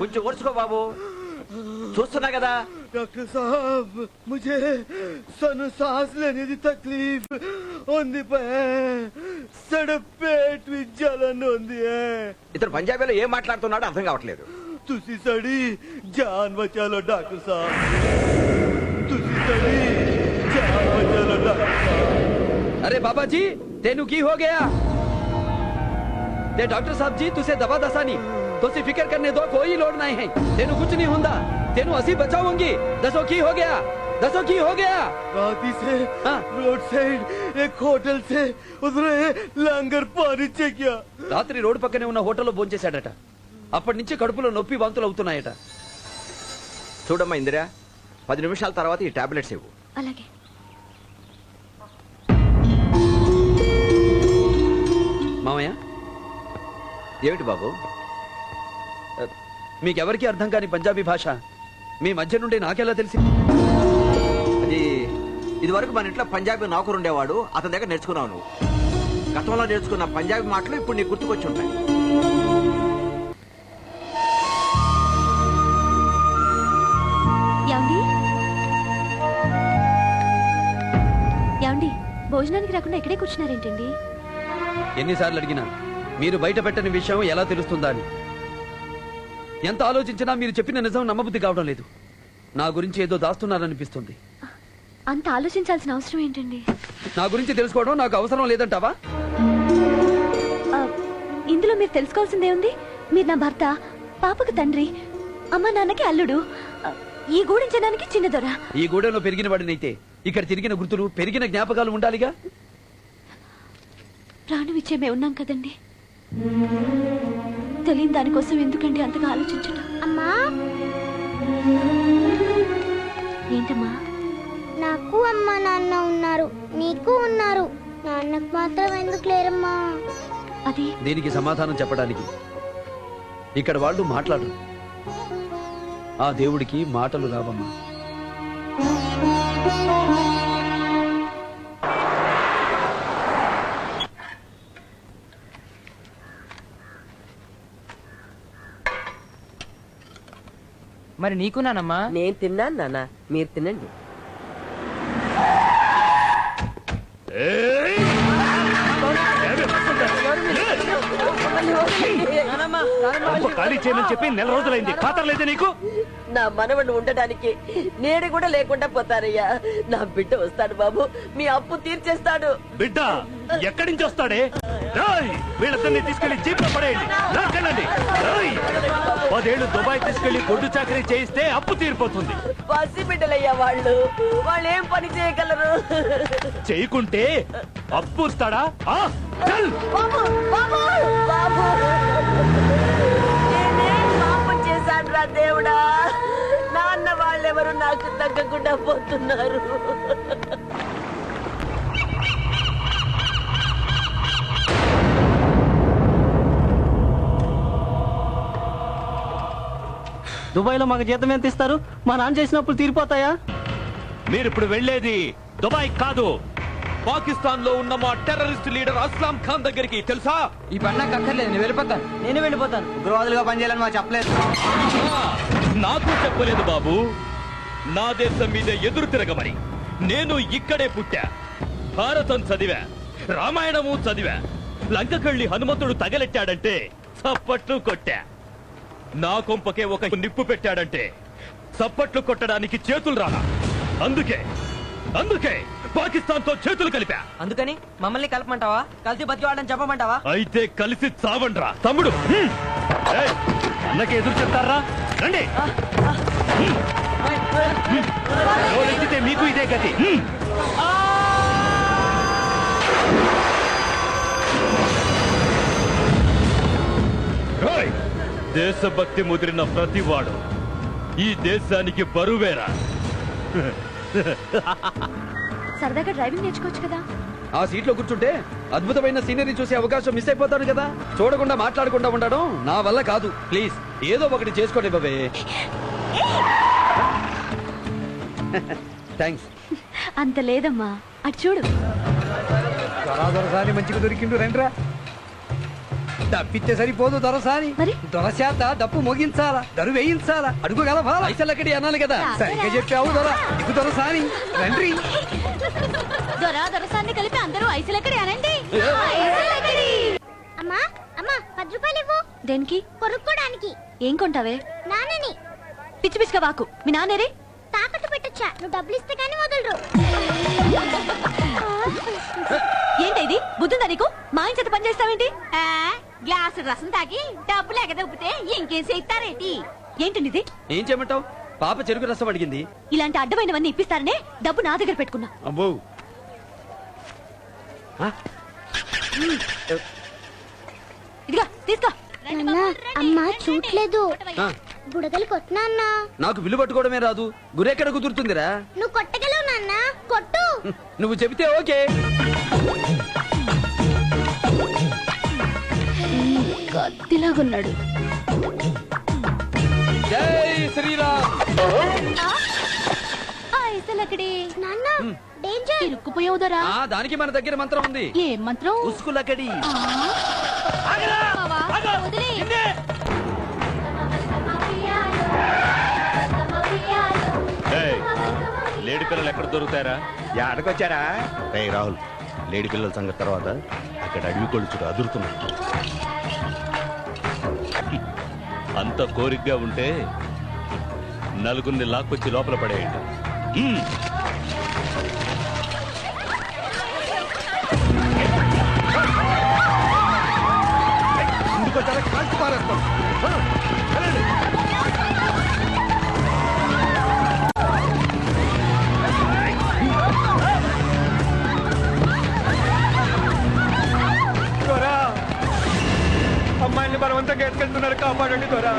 కొంచెం ఓర్చుకో బాబు. చూస్తున్నా కదా. డాక్టర్ साहब मुझे సను సాస్ लेने की तकलीफ होती पे सड़ पेट में जलन होती ఇతను పంజాబీలో ఏం మాట్లాడుతున్నాడో అర్థం కావట్లేదు. तुसी सड़ी जान बचा लो डॉक्टर साहब। तुसी सड़ी जान बचा लो डॉक्टर साहब। अरे बाबा जी तेनू की हो गया? ते डॉक्टर साहब जी तुसे दवा दसा नहीं तुसी फिकर करने दो कोई लोड नहीं है। तेनू कुछ नहीं होंदा। तेनू असी बचाऊँगी। दसो की हो गया? दसो की हो गया? रात से हाँ। रोड साइड एक होटल से उधर लंगर पानी चेकिया। रात्रि रोड पकने उन्हें होटल बोंचे सेट అప్పటి నుంచి కడుపులో నొప్పి వాంతులు అవుతున్నాయట. చూడమ్మా ఇందిరా పది నిమిషాల తర్వాత ఈ టాబ్లెట్స్ ఇవ్వు. అలాగే. మామయ్య? ఏమిటి బాబు? మీకెవరికి అర్థం కాని పంజాబీ భాష? మీ మధ్య నుండి నాకెలా తెలిసింది? అది ఇదివరకు మన ఇంట్లో పంజాబీ నౌకరు ఉండేవాడు అతని దగ్గర నేర్చుకున్నావు నువ్వు. గతంలో నేర్చుకున్న పంజాబీ మాటలు ఇప్పుడు నీకు గుర్తుకొచ్చి ఉంటాయి. భోజనానికి రాకుండా ఇక్కడే కూర్చున్నారేంటండి? ఎన్నిసార్లు అడిగినా మీరు బయట పెట్టని విషయం ఎలా తెలుస్తుందా అని. ఎంత ఆలోచించినా మీరు చెప్పిన నిజం నమ్మబుద్ధి కావడం లేదు. నా గురించి ఏదో దాస్తున్నారనిపిస్తుంది. అంత ఆలోచించాల్సిన అవసరం ఏంటండి? నా గురించి తెలుసుకోవడం నాకు అవసరం లేదంటావా? ఇందులో మీరు తెలుసుకోవాల్సిందే ఉంది మీరు నా భర్త పాపకు తండ్రి అమ్మ నాన్నకి అల్లుడు ఈ గూడించడానికి చిన్న దొర. ఈ గూడెంలో పెరిగిన వాడినైతే ఇక్కడ తిరిగిన గుర్తులు పెరిగిన జ్ఞాపకాలు ఉండాలిగా? ప్రాణం ఇచ్చే మేము ఉన్నాం కదండి. తెలియని దానికోసం ఎందుకండి అంతగా ఆలోచించడం అమ్మా! ఏంటమ్మా? నాకు అమ్మ నాన్న ఉన్నారు. నీకు ఉన్నారు. నాన్నకు మాత్రం ఎందుకు లేరమ్మా? అది దీనికి సమాధానం చెప్పడానికి. ఇక్కడ వాళ్ళు మాట్లాడు ఆ దేవుడికి మాటలు రావమ్మా. మరి నీకు నానమ్మా? నేను తిన్నాను నాన్న. మీరు తినండి. ఖాళీ చేయమని చెప్పి నెల రోజులైంది. ఖాతా లేదా నీకు? నా మనవడు ఉండటానికి నేడు కూడా లేకుండా పోతారయ్యా. నా బిడ్డ వస్తాడు బాబు. మీ అప్పు తీర్చేస్తాడు. బిడ్డ ఎక్కడి నుంచి వస్తాడే? రాయ్ వీళ్ళందరినీ తీసుకెళ్ళి జీప్లో పడేయండి. రాయ్. పదేళ్ళు దుబాయ్ తీసుకెళ్ళి గొడ్డు చాకరీ చేయిస్తే అప్పు తీరిపోతుంది. పసి బిడ్డలయ్యా వాళ్ళు. వాళ్ళు ఏం పని చేయగలరు? చేయకుంటే అప్పు ఇస్తాడా? ఆ? చల్. బాబు బాబు బాబు. నేనేం పాపం రా దేవుడా? నాన్న వాళ్ళెవరు నాకు తగ్గకుండా పోతున్నారు. దుబాయ్లో మాకు జీతం ఎంత ఇస్తారు? మా నాన్న చేసినప్పుడు తీరిపోతాయా? మీరు ఇప్పుడు వెళ్ళేది దుబాయ్ కాదు. పాకిస్తాన్లో ఉన్న మా టెర్రరిస్ట్ లీడర్ అస్లాం ఖాన్ దగ్గరికి తెలుసా? ఈ పని నాకు అక్కర్లేదు నేను వెళ్ళిపోతాను. నేను వెళ్ళిపోతాను. ఉగ్రవాదులుగా పనిచేయాలని మాకు చెప్పలేదు. నాకు చెప్పలేదు బాబు. నా దేశం మీద ఎదురు తిరగమని. నేను ఇక్కడే పుట్టా. భారతం చదివా. రామాయణము చదివా. లంకకెళ్ళి హనుమంతుడు తగలెట్టాడంటే చప్పట్లు కొట్టా. నా కొంపకే ఒక నిప్పు పెట్టాడంటే చప్పట్లు కొట్టడానికి చేతులు రాలా. అందుకే అందుకే పాకిస్తాన్తో చేతులు కలిపా. అందుకని మమ్మల్ని కలపమంటావా? కలిసి బతివాడని చెప్పమంటావా అయితే కలిసి చావండ్రా. తమ్ముడు. అన్నకి ఎదురు చెప్తారా? రండి. ఎవరెత్తితే మీకు ఇదే గతి. దేశభక్తి ముదిరిన ప్రతివాడు. ఈ దేశానికి బరువేరా. సరదాగా డ్రైవింగ్ నేర్చుకోవచ్చు కదా? ఆ సీట్లో కూర్చుంటే అద్భుతమైన సీనరీ చూసే అవకాశం మిస్ అయిపోతాను కదా. చూడకుండా మాట్లాడకుండా ఉండడం నా వల్ల కాదు. ప్లీజ్ ఏదో ఒకటి చేసుకోండి బాబే. థ్యాంక్స్ అంత లేదమ్మా. అటు చూడు. మంచిగా దొరికిండు రండిరా. డప్పిస్తే సరిపోదు దొరసాని మరి? దొరశాత డప్పు మోగించాలా దరు వేయించాలా అడుగు గలభా పైసలక్కడి అనాలి కదా. సరిగ్గా చెప్పావు దొర. దిగు దొరసాని రండి దొరా దొరసాన్ని కలిపి అందరూ ఐసులెక్కడి అనండి. అమ్మా అమ్మా పది రూపాయలు ఇవ్వు దేనికి? కొనుక్కోడానికి. ఏం కొంటావే? నాన్నని. పిచ్చి పిచ్చిగా వాకు. మీ నాన్నేరే? తాకట్టు పెట్టొచ్చా? నువ్వు డబ్బులు ఇస్తే కానీ వదలరు. ఏంటి ఇది? బుద్ధుందా నీకు? మా ఆయన చేత పని చేస్తావేంటి గ్లాసు రసం తాగి డబ్బులు ఎగద ఉప్పితే ఇంకేం చేస్తారేంటి? ఏంటండి ఇది? ఏం చేయమంటావు? పాప చెరుకు రసం అడిగింది. ఇలాంటి అడ్డమైనవన్నీ ఇప్పిస్తారనే డబ్బు నా దగ్గర పెట్టుకున్నా. అబ్బో. ఇదిగా తీసుకో. నాన్న అమ్మ చూడలేదు ఆ, బుడగలు కొట్టినా అన్న? నాకు విల్లు పట్టుకోవడమే రాదు. గురెక్కడ కుదురుతుందిరా? నువ్వు కొట్టగలవు నాన్న. కొట్టు. నువ్వు చెబితే ఓకే. కత్తిలాగున్నాడు జై శ్రీరామ్. నాన్న డేంజర్. ఆ దానికి మన దగ్గర మంత్రం ఉంది. ఏ మంత్రం? ఉస్కులకడి. లేడి పిల్లలు ఎక్కడ దొరుకుతారా ఆడకొచ్చారా రే రాహుల్ లేడీ పిల్లల సంగతి తర్వాత అక్కడ అడవి కొలుచుడు అదురుతున్నాయి. అంత కోరికగా ఉంటే నలుగురిని లాక్కొచ్చి లోపల పడేయండి. ఇందుకో చాలా కాల్చి పారేస్తాం. ఆ, కాపాడండి దొరా